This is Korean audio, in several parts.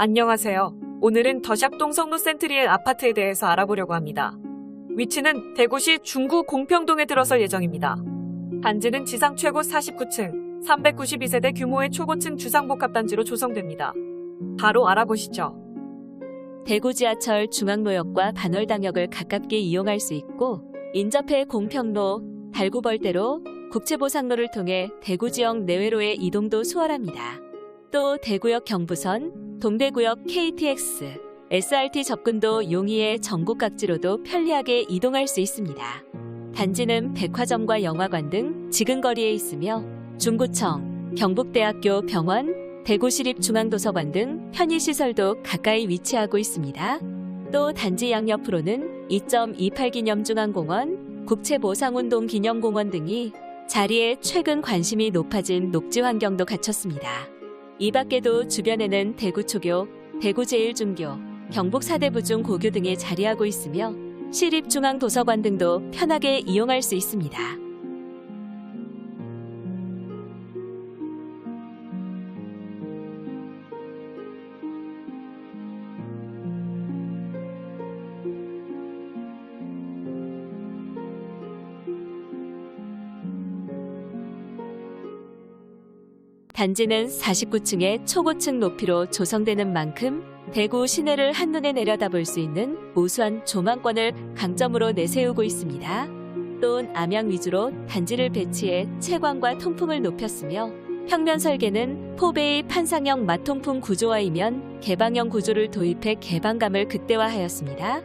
안녕하세요. 오늘은 더샵 동 성로 센트리엘 아파트에 대해서 알아보려고 합니다. 위치는 대구시 중구 공평동에 들어설 예정입니다. 단지는 지상 최고 49층, 392세대 규모의 초고층 주상복합단지로 조성됩니다. 바로 알아보시죠. 대구 지하철 중앙로역과 반월당역을 가깝게 이용할 수 있고 인접해 공평로, 달구벌대로, 국채보상로를 통해 대구 지역 내외로의 이동도 수월합니다. 또 대구역 경부선, 동대구역 KTX, SRT 접근도 용이해 전국 각지로도 편리하게 이동할 수 있습니다. 단지는 백화점과 영화관 등 지근 거리에 있으며 중구청, 경북대학교 병원, 대구시립중앙도서관 등 편의시설도 가까이 위치하고 있습니다. 또 단지 양옆으로는 2.28 기념중앙공원, 국채보상운동 기념공원 등이 자리에 최근 관심이 높아진 녹지 환경도 갖췄습니다. 이 밖에도 주변에는 대구초교, 대구제일중교, 경북사대부중 고교 등이 자리하고 있으며 시립중앙도서관 등도 편하게 이용할 수 있습니다. 단지는 49층의 초고층 높이로 조성되는 만큼 대구 시내를 한눈에 내려다볼 수 있는 우수한 조망권을 강점으로 내세우고 있습니다. 또한 암양 위주로 단지를 배치해 채광과 통풍을 높였으며 평면 설계는 포베이 판상형 마통풍 구조화이면 개방형 구조를 도입해 개방감을 극대화하였습니다.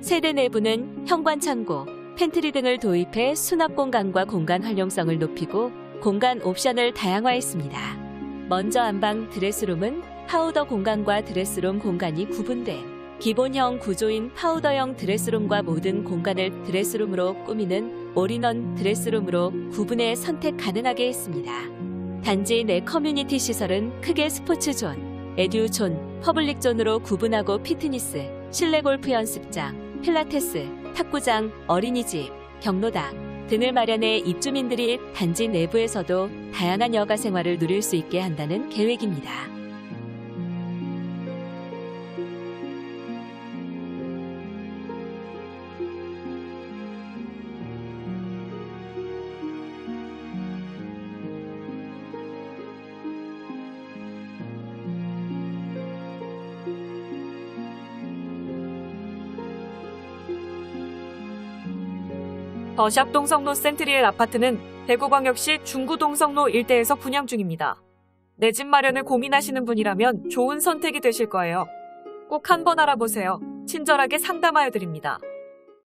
세대 내부는 현관 창고, 팬트리 등을 도입해 수납 공간과 공간 활용성을 높이고 공간 옵션을 다양화했습니다. 먼저 안방 드레스룸은 파우더 공간과 드레스룸 공간이 구분된 기본형 구조인 파우더형 드레스룸과 모든 공간을 드레스룸으로 꾸미는 올인원 드레스룸으로 구분해 선택 가능하게 했습니다. 단지 내 커뮤니티 시설은 크게 스포츠존, 에듀존, 퍼블릭존으로 구분하고 피트니스, 실내 골프 연습장, 필라테스, 탁구장, 어린이집, 경로당 등을 마련해 입주민들이 단지 내부에서도 다양한 여가 생활을 누릴 수 있게 한다는 계획입니다. 더샵 동 성로 센트리엘 아파트는 대구광역시 중구 동 성로 일대에서 분양 중입니다. 내 집 마련을 고민하시는 분이라면 좋은 선택이 되실 거예요. 꼭 한번 알아보세요. 친절하게 상담하여 드립니다.